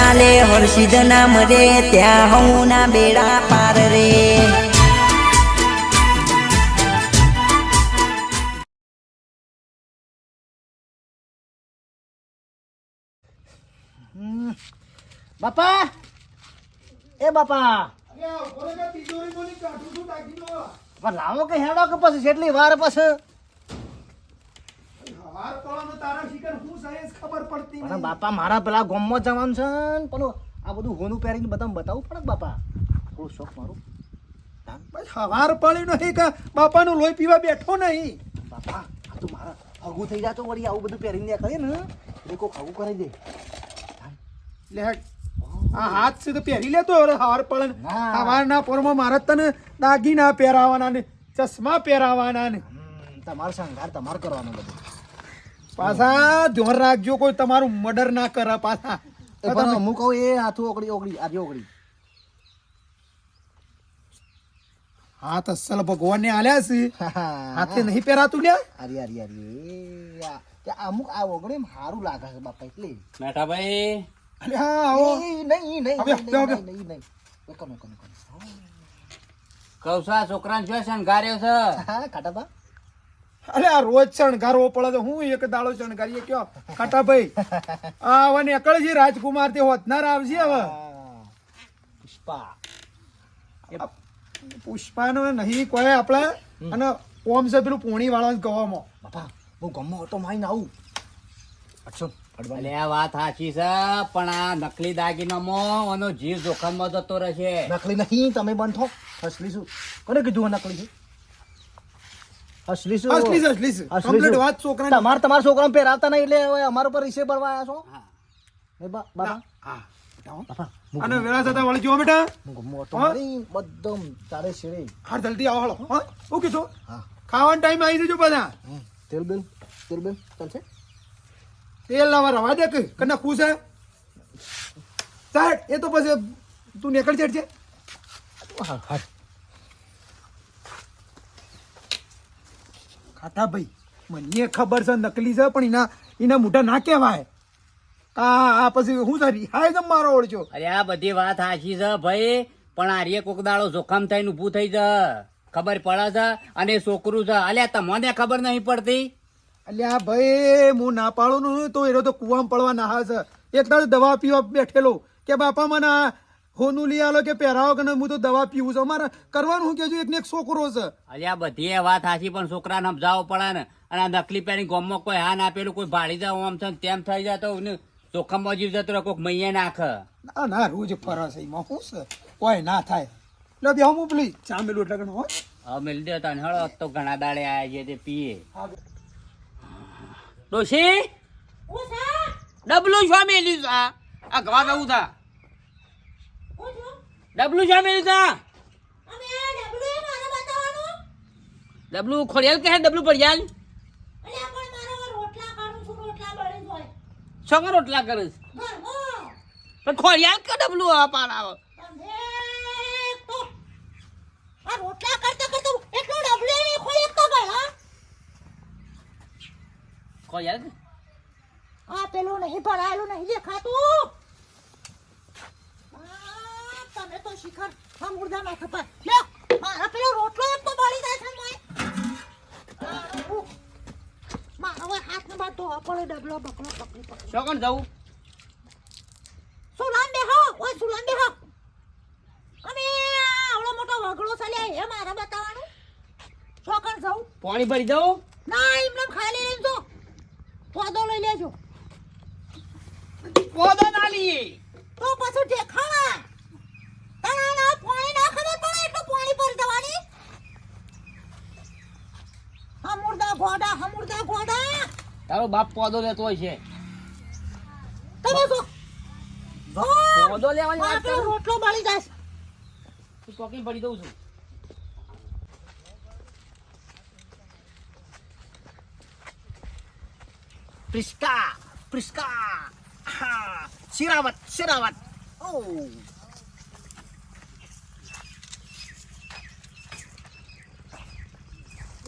ચાલે હર્ષિદ નામ રે ત્યાં હું ના બેડા પાર રે. બાપા! એ બાપા! લાવો કે હેડો કે પછી કેટલી વાર પછી? પણ બાપા મારા પેલા ગોમમાં જવાનું છે ને પેલું આ બધું હોનું પહેરીને બધા બતાવવું પડે બાપા. થોડું શોખ મારું. હવાર પાણી નહીં કે બાપાનું લોહી પીવા બેઠો નહીં. બાપા આ તું મારા હગું થઈ જાતો વળી આવું બધું પહેરીને કરીએ ને એ કોક હગું કરી દે. લે. આ હાથ છે પહેરી લેતો હવે હવાર પડે ને. ના. હવારના પોરમાં મારે તને દાગીના પહેરાવાના ને ચશ્મા પહેરાવાના ને. તમારો શણગાર તમારે કરવાનો બધું. પાછા ધ્યાન રાખજો કોઈ તમારું મર્ડર ના કરે પાછા. હું કહું એ હાથું ઓગળી ઓગળી આજે ઓગળી. હાથ અસલ ભગવાન ને આલ્યા છે. હાથે નહીં પહેરાતું લ્યા? અરે અરે અરે અમુક આ ઓગળે સારું લાગે છે બાપા એટલે. મેઠાભાઈ. અરે હા આવો. નહીં નહીં નહીં નહીં, નહીં કૌશા નહીં. વેકમ વેકમ વેકમ કૌશા છોકરાને છે હા કાટાબા અલે આ રોજ શણગારવો પડે તો હું એક દાડો શણગારીએ કયો? કાટા ભાઈ આ હવે નીકળે છે રાજકુમાર તે હોતનાર આવશે હવે. પુષ્પા. પુષ્પાનો નહીં કોઈ આપણે અને ઓમ છે પેલું પોણી વાળા ગવામાં. બાપા હું ગમો તો માઈને આવું. અચ્છો અડવા એટલે આ વાત સાચી છે પણ આ નકલી દાગીનામાં એનો જીવ જોખમમાં જતો રહેશે. નકલી નહીં તમે બંધ થો. અસલી શું કોને કીધું નકલી છે? અસલી શું? અસલી અસલી છે. અસલી Complete શું? વાત છોકરાની. તમારે તમારા છોકરાને પહેરાવતા નહીં એટલે હવે અમારા ઉપર ભરવા આવ્યા છો? હા. બાપા. અને વેળા વળી બેટા. બધમ તારે શેરે. જલ્દી આવો હા? ઓકે હા. ખાવાનો ટાઈમ આવી જજો બધા. તેલ બેલ તેલ બેલ ચાલશે? તેલ લાવવા રવા દે કે કને ખુશ હે? સાહેબ એ તો પછી તું નીકળ છે હા હા. ખાટા ભાઈ. મને ખબર છે નકલી છે પણ એના એના મોઢા ના કહેવાય. આ આ પછી હું તારી હાય જમ મારો ઓળખ્યો અરે આ બધી વાત સાચી છે ભાઈ. પણ આ રે કોક દાડો જોખમ થઈને ઊભું થઈ જ ખબર પડે છે અને છોકરું છે. અલ્યા તમને ખબર નહીં પડતી? અલ્યા ભાઈ હું ના પાડું તો એનો તો કુવામાં પડવા ના છે. એક દાડો દવા પીવા બેઠેલો. કે બાપા મને હોનું લઈ આલો કે પહેરાવો કે હું તો દવા પીવું છું. અમારે કરવાનું હું કેજો એક ને એક છોકરો છે. અલ્યા બધી એ વાત સાચી પણ છોકરાને સમજાવવો પડે ને. અને આ નકલી પેરી ગોમમાં કોઈ હા ના પેલું કોઈ ભાડી જાવ આમ છે ને તેમ થઈ જાય તો જોખમ જોખમમાં જીવ જતો રહે કોઈક મૈયા નાખે. ના ના રોજ ફરસ એમાં શું છે? કોઈ ના થાય. એટલે બે હું પેલી ચા મેલું એટલે ગણો હો. હવે મિલ દે તને હળો તો ઘણા દાડે આયા છે તે પીએ. ડોશી? ડબલું શું મેલ્યું છે? આ ગવા ગવું છે? ડબલું શું મેલ્યું છે ડબલું ખોડિયાલ કે ડબલું પડિયાલ? શું રોટલા કરે છે? પણ ખોડિયાલ કે ડબલું આ પાર આવે ખોડિયાલ કે? આ પેલું નહીં ભરાયેલું નહીં દેખાતું. તમે તો શિખર આ મુર્દા ના ખપાય લે મારા પેલો રોટલો એક તો બળી જાય છે મોય. મારો હવે હાથ ને બાદ ધોવા પડે ડબલો બકલો પકડી પકડી. શું કોણ જવું? સુલાન બેહો ઓય સુલાન બેહો. આ આવડો મોટો વગડો ચાલ્યા હે મારા બતાવવાનું ચોકણ જવું? પાણી ભરી દઉં? ના એમને ખાલી લઈને જો પોદો લઈ લેજો. પોદો ના લઈએ. તો પાછું દેખાવા તણાના પાણી ના ખબર પડે એટલું પાણી પર જવાની હમુરદા ગોડા હમુરદા ગોડા? તારો બાપ પોદો લેતો હોય છે. તમે જો. જો. પોદો લેવાની વાત કરો? રોટલો બળી જાય તું કોકી ભરી દઉં છું. પ્રિસ્કા પ્રિસ્કા. હા શિરાવત શિરાવત. ઓ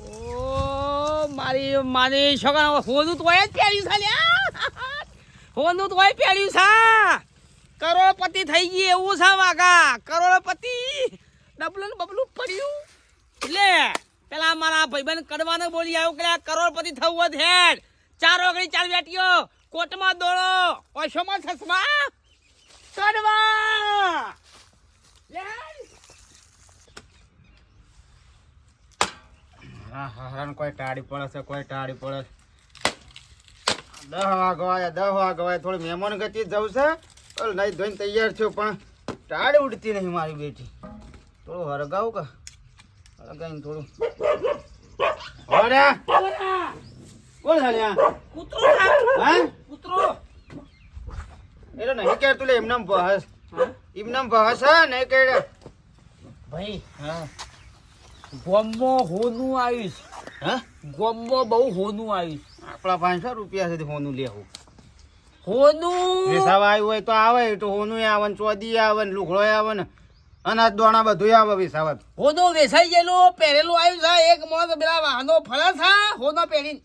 ઓ મારી મારી છોકરા હોનું તો જ પહેર્યું છે લ્યા. હોનું કરોડપતિ થઈ ગઈ એવું છે વાઘા. કરોડપતિ. ડબલું બબલું પડ્યું. એટલે પેલા મારા ભાઈબંધ કડવાને બોલી આવ્યો કે કરોડપતિ થવું હોત હેડ. ચાર ઓગળી ચાર બેટીઓ કોટમાં દોડો. ઓછોમાં સસમા કડવા. લે હા હા કોઈ ટાળી પડે છે કોઈ ટાળી પડે છે. દહ વાગવાય દહ વાગવાય થોડી મહેમાન ગતિ જવું છે. ઓલ નહીં ધોઈને તૈયાર છું પણ ટાળી ઉડતી નહીં મારી બેટી. થોડું હરગાવું કે? હરગાઈને થોડું. હોર્યા! કોણ હાલ્યા કૂતરો હા? કૂતરો. એટલે નહીં કે તું એમનામ બહસ એમનામ બહસ હા નહીં કે ભાઈ હા. ગોમમાં હોનું આવીશ હા? ગોમો બહુ હોનું આવીશ આપણા પાંચસો રૂપિયા સુધી હોનું લેવું. હોનું? વેસાવા આવ્યું હોય તો આવે તો હોનું આવે ને ચોદી આવે ને લુખડો આવે ને અનાજ દોણા બધું આવે વેસાવા. હોનું વેસાઈ ગયેલું પહેરેલું આવ્યું છે એક મોત પેલા વાહનો ફરે છે હોનો પહેરી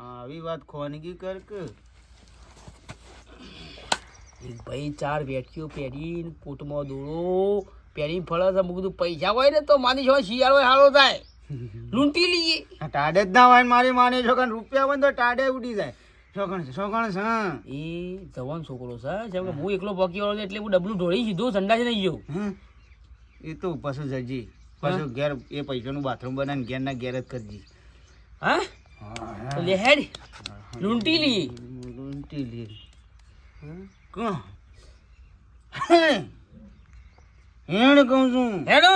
આવી વાત ખોનગી કર કે એક ભાઈ ચાર વેઠીઓ પહેરીને પોટમાં દોડો પહેરીને ફળે છે મું કીધું પૈસા હોય ને તો માની છો શિયાળો હારો થાય લૂંટી લઈએ. ટાડે જ ના હોય મારી માની. છોકરા રૂપિયા હોય તો ટાડે ઉડી જાય. છોકણ છે છોકણ છે. એ જવાન છોકરો છે જેમ કે હું એકલો વાળો એટલે હું ડબલું ઢોળી સીધો સંડાસ નહીં ગયો. એ તો પાછું જજી. પાછું ઘેર એ પૈસાનું બાથરૂમ બનાવીને ઘેરના ઘેર જ કરજી હા? તો લે હેડ. લૂંટી લઈએ. ઊંટી લે કોણ હેણ કહું છું. હેડો.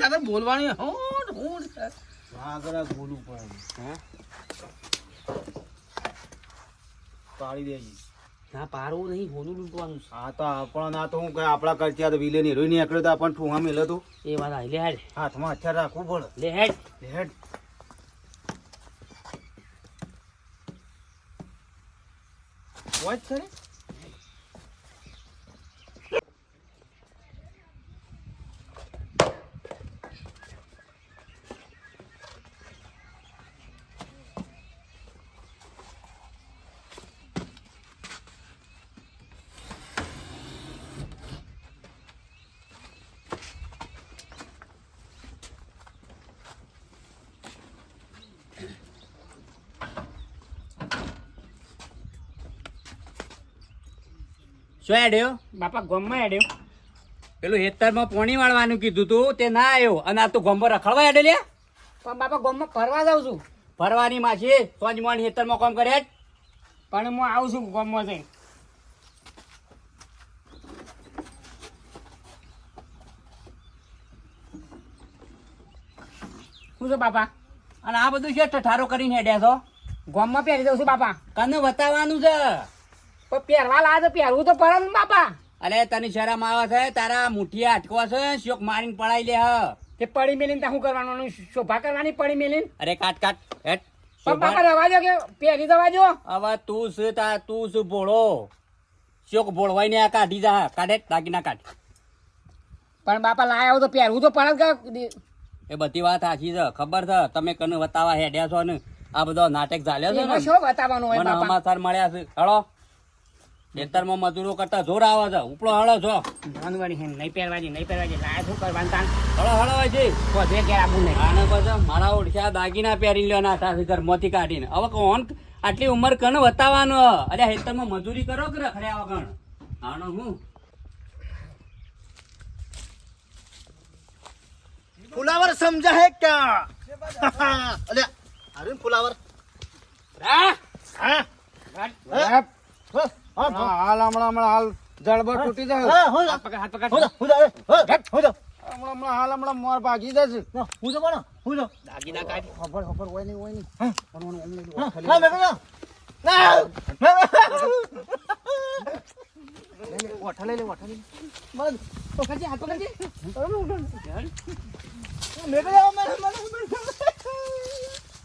દાદા બોલવાની હોટ હોટ વાગરા બોલવું પડે પાડી દેજી. ના પારવું નહીં હોનું લૂંટવાનું. હા તો આપણો ના તો હું કઈ આપણા કરતી તો વિલે ની રોઈ નીકળ્યો તો આપણને ઠુંહા મેલે તો. એ વાત આવી લે હેડ. હાથમાં હથિયાર રાખવું પડે. લે હેડ. હેડ. વોચ છે શું હેડ્યો બાપા ગોમમાં હેડ્યો પેલું હેતરમાં પોણી વાળવાનું કીધું તું તે ના આવ્યો. અને આ તું ગોમ્બો રખડવા હેડે લે પણ બાપા ગોમમાં ફરવા જાઉં છું. ફરવાની માછી સોજ મોણ હેતરમાં કોમ કરે જ. પણ હું આવું છું ગોમમાં જઈ શું છે બાપા? અને આ બધું છે ઠારો કરીને હેડ્યા છો? ગોમમાં પહેરી દઉં છું બાપા. કને બતાવવાનું છે? પણ પહેરવા લાવે તો પહેરવું તો પડે ને બાપા. અરે તને શરમ આવે છે? તારા મુઠિયા અટકવા છે? શોક મારીને પડાઈ લે તે પડી મેલીને તો શું કરવાનું શોભા કરવાની પડી મેલીને? અરે કાટ કાટ. હેટ. બાપા રવા દો કે પહેરી દવા જો હવે તું શું તા? તું શું ભોળો? શોક ભોળવાઈ ને કાઢી જા. કાઢે દાગીના કાઢ. પણ બાપા લાયા તો પહેરવું તો પડે એ બધી વાત સાચી છે. ખબર છે? તમે કને વતાવા હેડ્યા છો ને? આ બધો નાટક ચાલ્યો છે શું બતાવવાનું હોય બાપા? મળ્યા છે. હળો. ખેતરમાં મજૂરો કરતા જોર આવે છે. ઉપડો હળો છો નાનવાડી છે નહીં પહેરવાની નહીં પહેરવાની લાય શું કરવાનું તાન? હળો હળો હોય છે કોઈ કે આપું નહીં. આને પછી મારા ઓળખ્યા દાગીના પહેરી લ્યો ના સાથે ઘરમાંથી કાઢીને. હવે કોણ આટલી ઉંમર કણ બતાવવાનો અરે ખેતરમાં મજૂરી કરો કે રખડ્યા વગર? આનો હું? ફુલાવર સમજા હે ક્યા અરે અરે ફુલાવર. હા? હા? હાલ હમણાં હમણાં હાલ. જળબર તૂટી જાય. હાથ પકડ હાથ પકડ. હમણાં હમણાં હાલ હમણાં મોર ભાગી જશે દાગીના કાઢ. ખબર ખબર હોય નહીં હોય નહીં. ઓઠા લઈ લે ઓઠા લઈ લે પકડજે હાથ પકડજે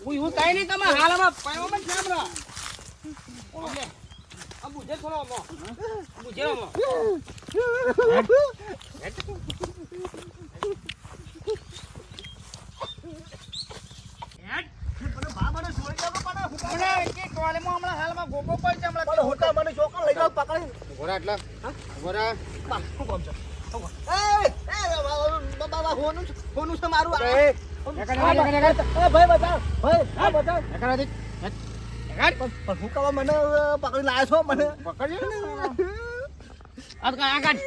હું કઈ નહીં તમે હાલમાં સાંભળો બુજે થોડો અમો. બુજે અમો. ઘોડા એટલે ઘોડા શું કામ છે? હોનું છે, મારું ભાઈ બતાવ ભાઈ હા બતાવ હતી. પણ હું કરવા મને પકડી લાયો છો મને પકડજો ને. આ તો કાંઈ આ કાઢ.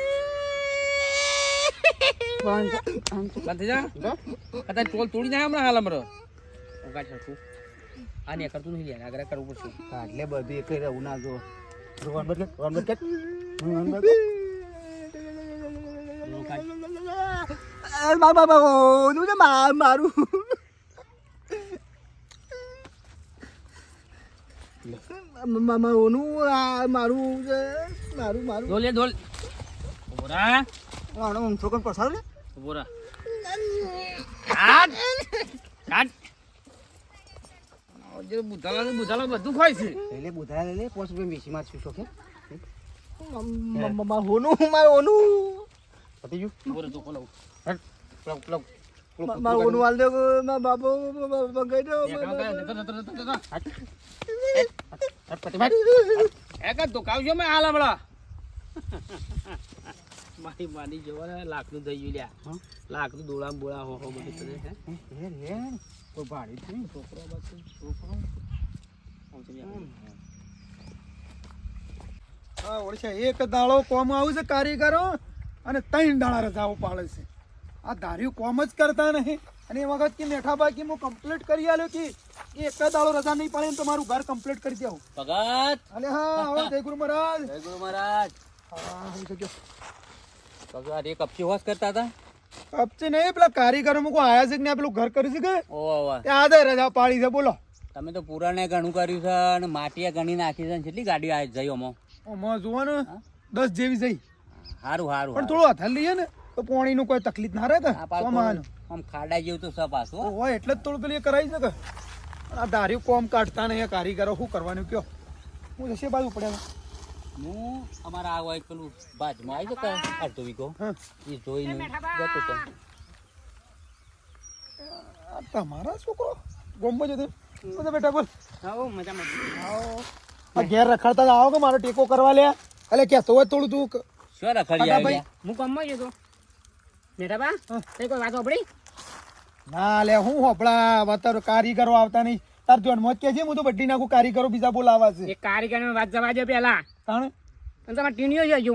બંધ જા જો. અત્યારે ટોલ તોડી નાખે હમણાં હાલ હમણાં હું કાઢ સરખું આ ને કરતું નહીં લે આગળ કરવું પડશે એટલે બધું એક રહેવું ના જો રોહન બદલે રોહન બદલે રોહન બદલે હું મારું હોનું આ મારું મારું મારું ડોલ ડોલ રહે કાઢ કાઢ જે બુધાલો ને બુધાલો બધું ખોય છે એટલે બુધાય લે. પોસ રૂપિયા છું શોખે મ- મ- મ- હોનું મારું ઓનું પતી ગયું બાપુ દો એક કામ કરે, જતો, જતો, જતો, જતો. હટ, પતી ભાઈ એક જ ધોકાવજો મેં હાલ હમણાં મારી માની જોવા ને લાખનું થઈ લ્યા હં? લાખનું બોળા હો છોકરો બસ એક દાડો કોમ આવું છે કારીગરો અને ત્રણ દાડા રજાઓ પાડે છે આ ધાર્યું કોમ જ કરતા નહીં અને એ વખત કે મેઠા બાકી હું કમ્પ્લીટ કરી આલ્યો કે કે એક દાડો રજા નહીં પડે ને તો મારું ઘર કમ્પ્લીટ કરી દેવું. ભગત! અને હા હવે જય ગુરુ મહારાજ. જય ગુરુ મહારાજ. હા આવી શક્યો ભગત એ કપચી હોશ કરતા હતા? કપચી નહીં પેલા કારીગરો મૂકો આયા છે કે પેલું ઘર કરી છે કે? ત્યાં આદે રજા પાડી છે બોલો. તમે તો પુરાણે ઘણું કર્યું છે અને માટીએ ઘણી નાખી છે કેટલી ગાડીઓ આવી જઈ અમો આમાં જુઓ ને દસ જેવી જઈ. સારું સારું પણ થોડું હથાલ લઈએ ને તો પાણીનું કોઈ તકલીફ ના રહે કે? આ આમ ખાડા જેવું તો સપ આસું હોય એટલે જ થોડું પેલું કરાવી શકે પણ આ ધાર્યું કોમ કાઢતા નહીં કારીગરો શું કરવાનું કયો હું જશે બાજુ પડ્યા હું અમારા આ હોય પેલું બાજમાં આવી જતા અડધો વીઘો. હા. એ જોઈને જતો હતો તમારા છોકરો? ગોમ્બો જતો? બધા બેટા બોલ. આવો મજા આવો. આ ઘેર રખડતા જ આવો કે મારો ટેકો કરવા લે? અલે કે તો થોડું તું. શું રખડી હું કામમાં જતો. તો બેટા બા તે કોઈ વાત સાંભળી ના લે હું હોપડા વતર કારીગરો આવતા નહીં. તાર જોનમાં જ કે છે? હું તો બધી નાખું કારીગરો બીજા બોલાવા છે. એક કારીગર વાત જવા દે પેલા. તણ? અને તમારે ટીણીઓ જ હજુ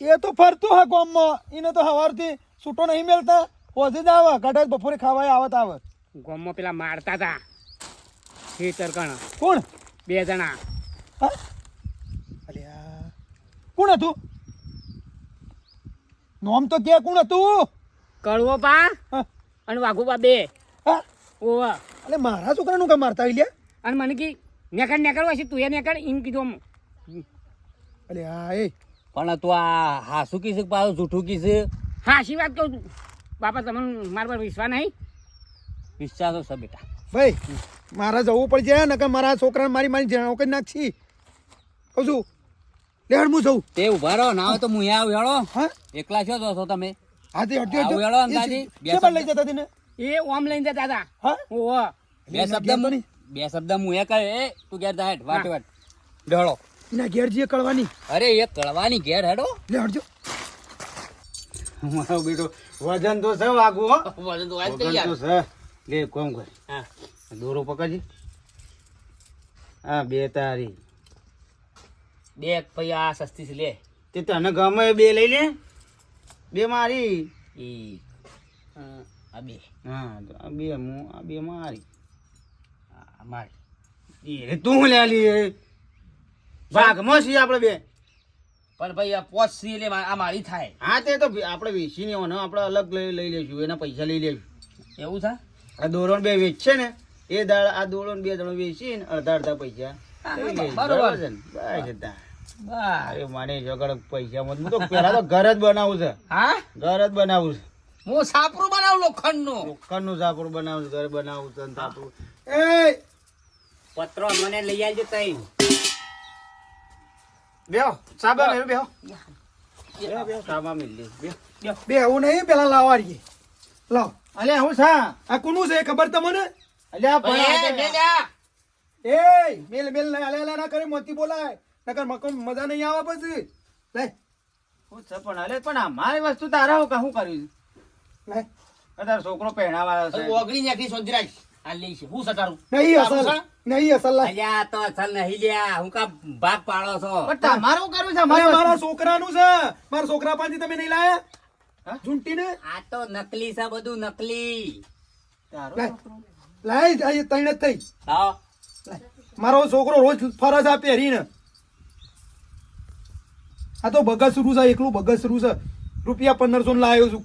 એ તો ફરતો હા ગામમાં. એને તો સવારથી છૂટો નહીં મેલતા. હોજે જ આવે. કદાચ બપોરે ખાવા આવત આવે ગામમાં પેલા મારતા હતા ખેતર કણ કોણ? બે જણા. અલ્યા. કોણ હતું? નોમ તો કે કોણ હતું? કડવો પા. હા. અને વાઘુબા બે હા. ઓવા. અલે મારા છોકરાનું કામ મારતા હોય લ્યા અને મને કી નેકડ નેકડ હોય છે તું એ નેકડ એમ કીધું અરે અલે હા એ. પણ તું આ હાસુ કીધું પાછું જૂઠું કીધું હા શી વાત કહું છું? બાપા તમને મારા પર વિશ્વાસ નહીં? વિશ્વાસો છે બેટા. ભાઈ મારા જવું પડશે કે મારા છોકરાને મારી મારી જણાવ કરી નાખી કહું છું લેડ હું જઉં તે ઊભા રહો ના હોય તો હું આવું હેળો. હા? એકલા છો તો છો તમે? હટજો આવું હેડો અંગાજી. બે હટજો લઈ શબ્દ. જતા તેને? એ ઓમ લઈને જતા હતા. હા? ઓવા બે શબ્દ બે શબ્દ હું એ કહે એ તું ઘેર જા હેડ વાટ વાટ. ઢળો એના ઘેર જઈએ કળવાની. અરે એ કળવાની ઘેર હેડો. લે હટજો મારો બેટો વજન તો છે વાગુ હો. વજન તો આજ તૈયાર તો છે. લે કોમ કર. હા. દોરો પકડજી. હા બે તારી. બે પૈયા સસ્તી છે લે. તે તને ગમે બે લઈ લે. બે મારી. એક આ બે. હા તો આ બે હું આ બે મારી. આ મારી. એ તું લે લી ભાગમાં છીએ આપણે બે. પણ ભાઈ આ પોચ સી એટલે આ મારી થાય. હા તે તો આપણે વેચીને આવવાનો આપણે અલગ લઈ લઈ લઈશું એના પૈસા લઈ લઈશું એવું થાય આ દોરણ બે વેચશે ને એ દાળ આ દોરણ બે દાળ વેચીને અડધા અડધા પૈસા બરોબર. છે ને? બસ અરે મને જગડ પૈસા મત તો પેલા તો ઘર જ બનાવું છે. હા? ઘર જ બનાવું છે. હું સાપરું બનાવું લોખંડનું લોખંડનું સાપરું બનાવું ઘર બનાવું છે સાપરું. એ! પત્રો મને લઈ આવજો તઈ. બેહો સાબા મેં બેહો. બેહો બેહો સાબા મિલ લે બેહો. નહીં પેલા લાવવા રહીએ લાવ. અલ્યા હું સા આ કોનું છે ખબર તમને? અલ્યા પણ. એ મેલ મેલ અલે અલે ના કરે મોતી બોલાય. નકર મકો મજા નહીં આવે પછી. લે. હું છે પણ અલે પણ અમારી વસ્તુ તારા હું શું કર્યું લે. તારો છોકરો પહેણાવા છે. ઓગળી નાખી સોંજરાજ આ લઈ છે. હું સતારું નહીં અસલ. નહીં અસલ અલ્યા તો અસલ નહીં લ્યા. હું કા ભાગ પાડો છો? પણ તમારું કરવું છે? અરે મારા છોકરાનું છે. મારા છોકરા પાસેથી તમે નહીં લાયા? હા? ઝૂંટીને? આ તો નકલી છે બધું નકલી. તારો લે. લાય આ તૈણ જ થઈ. લાવો મારો છોકરો રોજ ફરજ આ પહેરીને આ તો બગસરું છે એકલું બગસરું છે. રૂપિયા પંદરસો લાવ્યો છું.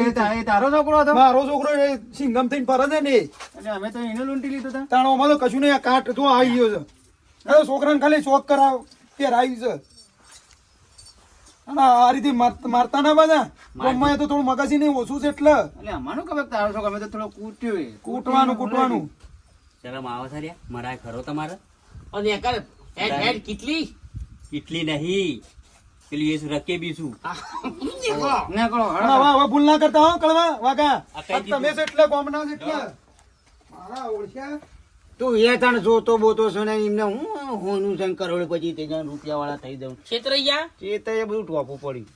એ તા- એ તારો છોકરો હતો? મારો છોકરો સિંગમ થઈને ફરજ ને. અને અમે તો એને લૂંટી લીધું તા. તાણો માં કશું નહીં આ કાટ જો આવી ગયો છે. છોકરાને ખાલી શોખ કરાવ પહેરાવી છે. આ રીતે મારતા ના બધા. ગામમાં તો થોડું મગજી નહીં ઓછું છે એટલે. એટલે અમારું ખબર તારો છોકરો? અમે તો થોડો કૂટ્યો કૂટવાનું કૂટવાનું. છે મરાય ખરો તમારે. અને એકર હેડ હેડ કેટલી નહીં? પેલી એ રકેબી છું દેખો નીકળો, અને હળો. હવે ભૂલ ના કરતા હો કળવા વાગા તમે? એટલે ગોમના છો એટલે મારા ઓળખ્યા તું એ તણ જોતો બોતો છે ને એમને હું હોનું છે કરોડ પછી તે રૂપિયા વાળા થઈ દઉં છેતરૈયા છેતરૈયા બધું ટોપું પડ્યું.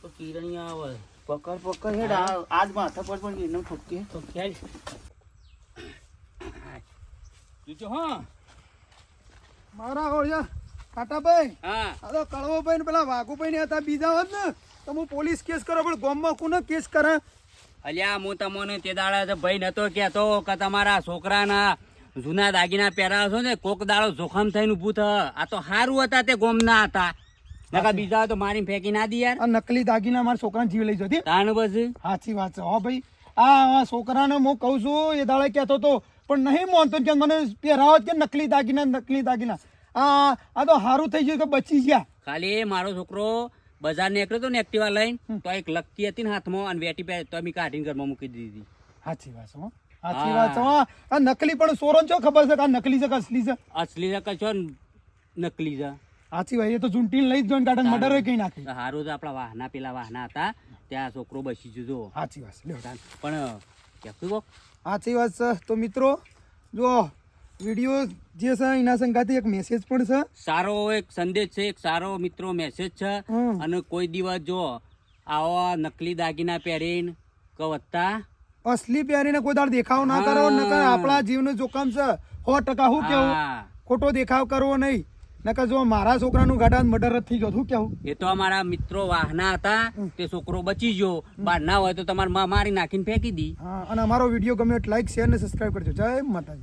તો કિરણી આવે પકડ પકડ હેડ આજ માથા પર પણ એને ઠોકી તો ખેડ જોજો હા મારા ઓળખ્યા કાટાભાઈ હા. અરે કળવોભાઈ ને પેલા વાઘુભાઈ ને હતા બીજા હોત ને તો હું પોલીસ કેસ કરો પણ ગામમાં કોને કેસ કરે? અલ્યા હું તમને તે દાડા ભાઈ નતો કેતો કે તમારા છોકરાના જૂના દાગીના પહેરાવો છો ને કોક દાડો જોખમ થઈને ઊભું થ. આ તો સારું હતા તે ગોમના હતા. નકા બીજા તો મારી ફેંકી ના દી યાર. નકલી દાગીના મારા છોકરાને જીવ લઈ જતી. તાણ બસ સાચી વાત છે. હો ભાઈ આ છોકરાને હું કહું છું એ દાડે કહેતો તો પણ નહીં માનતો કે મને પહેરાવો કે નકલી દાગીના નકલી દાગીના. આ આ તો સારું થઈ ગયું કે બચી ગયા. ખાલી મારો છોકરો બજાર નીકળ્યો તો ને એક્ટિવા લઈને તો એક લક્કી હતી ને હાથમાં અને વેટી પે તો અમે કાઢીને ઘરમાં મૂકી દીધી સાચી વાત છે સાચી વાત છે આ નકલી પણ સોરો છો ખબર છે કે આ નકલી છે કે અસલી છે? અસલી છે કશો નકલી છે. સાચી વાત એ તો ચૂંટીને લઈ જ જોઈને ગાર્ડન મર્ડર કઈ નાખી. હારું તો આપણા વાહના પેલા વાહના હતા ત્યાં છોકરો બસી જજો સાચી વાત પણ સાચી વાત છે. તો મિત્રો જો વીડિયો જે છે એના સંગાથી એક મેસેજ પણ છે. સારો એક સંદેશ છે એક સારો મિત્રો મેસેજ છે. અને કોઈ દિવસ જો આવા નકલી દાગીના પહેરીને કવત્તા અસલી પહેરીને કોઈ દાડ દેખાવ ના કરો. નકર આપણા જીવનું જોખમ છે. સો ટકા હું કેવું? ખોટો દેખાવ કરવો નહીં. નકર જો મારા છોકરાનું ગાડા મર્ડર થઈ ગયો શું કેવું? એ તો અમારા મિત્રો વાહના હતા તે છોકરો બચી ગયો. બહાર ના હોય તો તમારે મા- મારી નાખીને ફેંકી દી. અને અમારો વીડિયો ગમે લાઈક શેર ને સબસ્ક્રાઈબ કરજો. જય માતાજી.